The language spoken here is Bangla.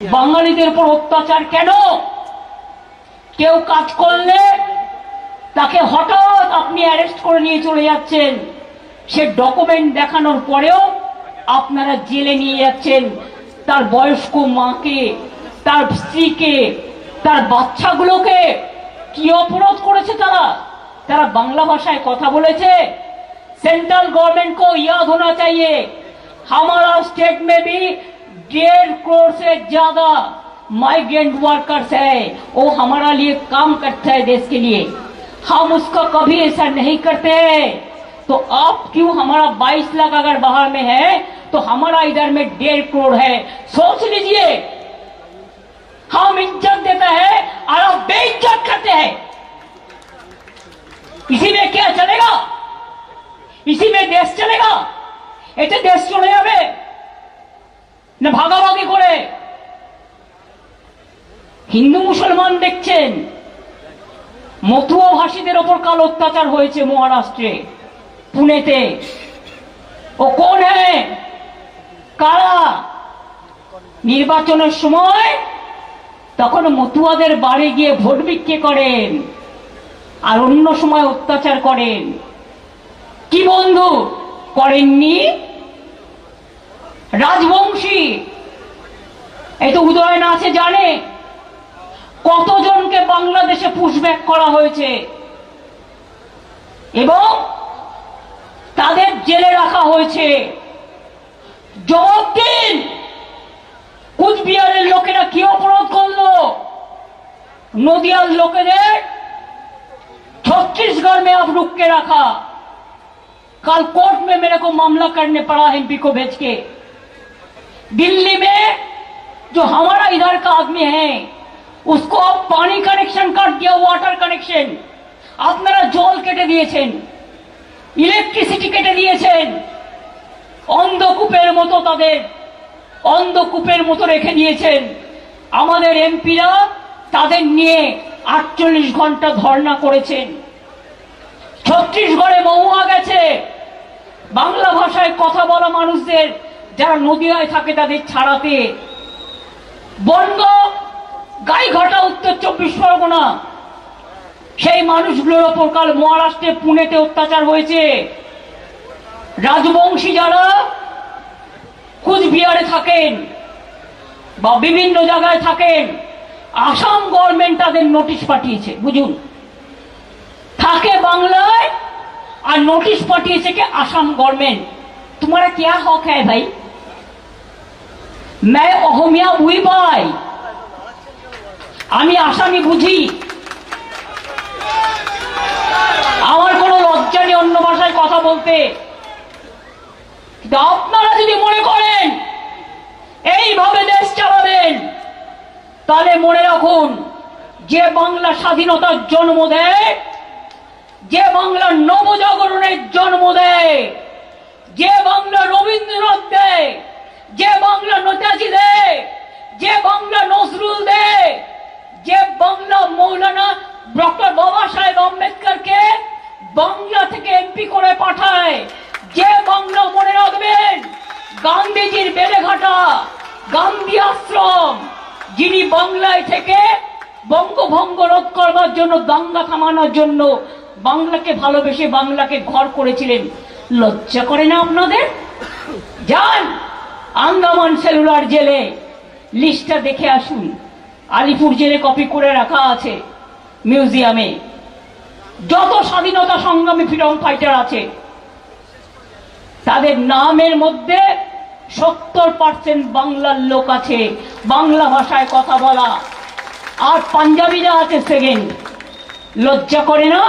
বাঙালিদের উপর অত্যাচার কেন? কেউ কাজ করলে তাকে হঠাৎ আপনি অ্যারেস্ট করে নিয়ে চলে যাচ্ছেন। সে ডকুমেন্ট দেখানোর পরেও আপনারা জেলে নিয়ে যাচ্ছেন। তার বয়স্ক মাকে, তার স্ত্রীকে, তার বাচ্চাগুলোকে কি অপরাধ করেছে তারা? তারা বাংলা ভাষায় কথা বলেছে, সেন্ট্রাল গভর্নমেন্টকেও ইয়াদ হোনা চাইয়ে, হামারা স্টেট মে ভি डेढ़ करोड़ से ज़्यादा माइग्रेंट वर्कर्स है। वो हमारा लिए काम करता है देश के लिए। हम उसका कभी ऐसा नहीं करते तो आप क्यों हमारा 22 लाख अगर बाहर में है तो हमारा इधर में डेढ़ करोड़ है। सोच लीजिए। हम इज़्ज़त देते हैं और आप बेइज्जत करते हैं। इसी में क्या चलेगा? इसी में देश चलेगा? ऐसे देश चले जाए হিন্দু মুসলমান দেখছেন। মতুয়া ভাষীদের ওপর কাল অত্যাচার হয়েছে মহারাষ্ট্রে, পুনেতে। ও কোন হ্যাঁ কারা? নির্বাচনের সময় তখন মতুয়াদের বাড়ি গিয়ে ভোট বিক্রি করেন আর অন্য সময় অত্যাচার করেন। কি বন্ধু, করেননি? রাজবংশী। এই তো উদয়ন আছে জানে। কতজনকে বাংলাদেশে পুশব্যাক করা হয়েছে এবং তাদের জেলে রাখা হয়েছে জবাব দিন কুচবিহারের লোকেরা কি অপরাধ করলো নদিয়ার লোকেদের छत्तीसगढ़ में अब रुक के रखा कल कोर्ट में मेरे को मामला करने पड़ा एमपी को भेज के दिल्ली में जो हमारा इधर का आदमी है उसको अब पानी कनेक्शन काट दिया वाटर कनेक्शन আপনারা জল কেটে দিয়েছেন ইলেকট্রিসিটি কেটে দিয়েছেন অন্ধকূপের মতো তাদের অন্ধকূপের মতো রেখে দিয়েছেন আমাদের এমপিরা তাদের নিয়ে আটচল্লিশ ঘন্টা ধর্ণা করেছেন ছত্রিশগড়ে মহুয়া গেছে বাংলা ভাষায় কথা বলা মানুষদের যারা নদীয়ায় থাকে তাদের ছাড়াতে বন্ধ গাইঘাটা উত্তর চব্বিশ পরগনা সেই মানুষগুলোর ওপর কাল মহারাষ্ট্রে পুনেতে অত্যাচার হয়েছে রাজবংশী যারা কুচবিহারে থাকেন বা বিভিন্ন জায়গায় থাকেন আসাম গভর্নমেন্ট তাদের নোটিশ পাঠিয়েছে বুঝুন থাকে বাংলায় আর নোটিশ পাঠিয়েছে কে আসাম गवर्नमेंट तुम्हारा क्या हक है भाई मैं অহমিয়া উই ভাই আমি আসামি বুঝি। আমার কোনো লজ্জা নেই অন্য ভাষায় কথা বলতে। আপনারা যদি মনে করেন, এইভাবে দেশ চালাবেন, তাহলে মনে রাখুন, যে বাংলা স্বাধীনতার জন্ম দেয়, যে বাংলা নবজাগরণের জন্ম দেয়, যে বাংলা রবীন্দ্রনাথ দেয়, যে বাংলা নেতাজি দেয়, যে বাংলা নজরুল দেয় যে বাংলা মৌলানা ডক্টর বাবা সাহেব আম্বেদকরকে বাংলা থেকে এমপি করে পাঠায়। যে বাংলা মনে রাখবেন, গান্ধীজির বেলেঘাটা, গান্ধী আশ্রম, যিনি বাংলায় থেকে বঙ্গভঙ্গ রোধ করবার জন্য দাঙ্গা থামানোর জন্য বাংলাকে ভালোবেসে বাংলাকে ঘর করেছিলেন। লজ্জা করে না আপনাদের? যান, আন্দামান সেলুলার জেলে লিস্টটা দেখে আসুন। আলিপুর জেলে কপি করে রাখা আছে মিউজিয়ামে। যত স্বাধীনতা সংগ্রামী ফ্রিডম ফাইটার আছে, তাদের নামের মধ্যে সত্তর পার্সেন্ট বাংলার লোক আছে। বাংলা ভাষায় কথা বলা। আর পাঞ্জাবিরা আছে সেকেন্ড। লজ্জা করে না?